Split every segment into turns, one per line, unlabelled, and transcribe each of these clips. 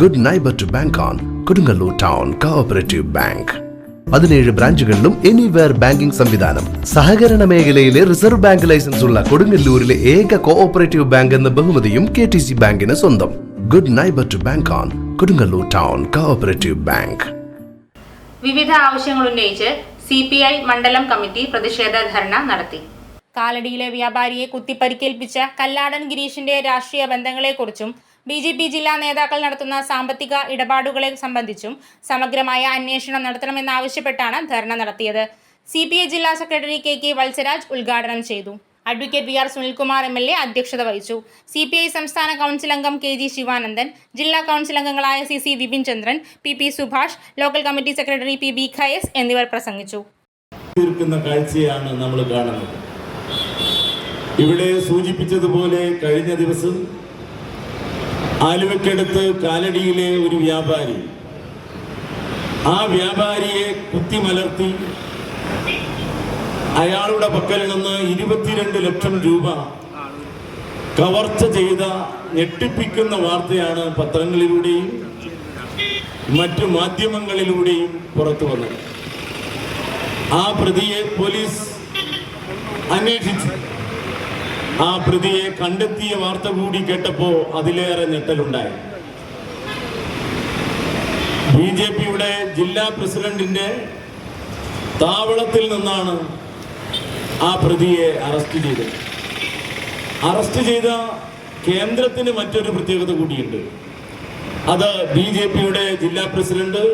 Good neighbour to bank on Kodungallur town cooperative bank പതിനേഴ് ബ്രാഞ്ചുകളിലും anywhere banking സംവിധാനം. സഹകരണ മേഖലയിലെ റിസർവ് ബാങ്ക് ലൈസൻസ് ഉള്ള കൊടുങ്ങല്ലൂരിലെ ഏക കോഓപ്പറേറ്റീവ് ബാങ്ക് എന്ന ബഹുമതിയും കെ ടി സി ബാങ്കിന് സ്വന്തം. Good neighbour to bank on Kodungallur town cooperative bank
വിവിധ ആവശ്യങ്ങൾ ഉന്നയിച്ച് സി പി ഐ മണ്ഡലം കമ്മിറ്റി പ്രതിഷേധ ധർണ നടത്തി. കാലടിയിലെ വ്യാപാരിയെ കുത്തിപ്പരിക്കേൽപ്പിച്ച കല്ലാടൻ ഗിരീഷിന്റെ രാഷ്ട്രീയ ബന്ധങ്ങളെക്കുറിച്ചും ബി ജെ പി ജില്ലാ നേതാക്കൾ നടത്തുന്ന സാമ്പത്തിക ഇടപാടുകളെ സംബന്ധിച്ചും സമഗ്രമായ അന്വേഷണം നടത്തണമെന്നാവശ്യപ്പെട്ടാണ് ധർണ നടത്തിയത്. സി പി ഐ ജില്ലാ സെക്രട്ടറി കെ കെ വത്സരാജ് ഉദ്ഘാടനം ചെയ്തു. Advocate V R Sunilkumar M L A അധ്യക്ഷത വഹിച്ചു. സി പി ഐ സംസ്ഥാന കൗൺസിൽ അംഗം കെ ജി ശിവാനന്ദൻ ജില്ലാ കൗൺസിൽ അംഗങ്ങളായ C C Vipin Chandran P P Subhash local committee secretary P B Khayas എന്നിവർ പ്രസംഗിച്ചു.
കാഴ്ചയാണ് നമ്മൾ കാണുന്നത്. ഇവിടെ സൂചിപ്പിച്ചതുപോലെ കഴിഞ്ഞ ദിവസം ആലുവയ്ക്കടുത്ത് കാലടിയിലെ ഒരു വ്യാപാരി. ആ വ്യാപാരിയെ കുത്തിമലർത്തി അയാളുടെ പക്കൽ നിന്ന് ഇരുപത്തിരണ്ട് ലക്ഷം രൂപ കവർച്ച ചെയ്ത ഞെട്ടിപ്പിക്കുന്ന വാർത്തയാണ് പത്രങ്ങളിലൂടെയും മറ്റു മാധ്യമങ്ങളിലൂടെയും പുറത്തു വന്നത്. ആ പ്രതിയെ പോലീസ് അന്വേഷിച്ചു. ആ പ്രതിയെ കണ്ടെത്തിയ വാർത്ത കൂടി കേട്ടപ്പോ അതിലേറെ ഞെട്ടലുണ്ടായി. ബി ജെ പിയുടെ ജില്ലാ പ്രസിഡന്റിന്റെ താവളത്തിൽ നിന്നാണ് ആ പ്രതിയെ അറസ്റ്റ് ചെയ്തത്. അറസ്റ്റ് ചെയ്ത കേന്ദ്രത്തിന് മറ്റൊരു പ്രത്യേകത കൂടിയുണ്ട്. അത് ബി ജെ പിയുടെ ജില്ലാ president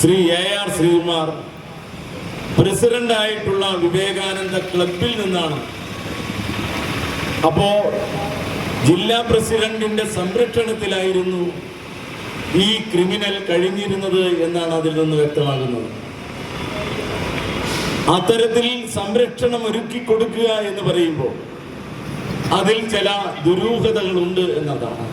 Shri A R Sreekumar പ്രസിഡന്റായിട്ടുള്ള Vivekananda ക്ലബിൽ നിന്നാണ് അപ്പോ ജില്ലാ പ്രസിഡന്റിന്റെ സംരക്ഷണത്തിലായിരുന്നു ഈ ക്രിമിനൽ കഴിഞ്ഞിരുന്നത് എന്നാണ് അതിൽ നിന്ന് വ്യക്തമാകുന്നത്. അത്തരത്തിൽ സംരക്ഷണം ഒരുക്കി കൊടുക്കുക എന്ന് പറയുമ്പോൾ അതിൽ ചില ദുരൂഹതകളുണ്ട് എന്നതാണ്.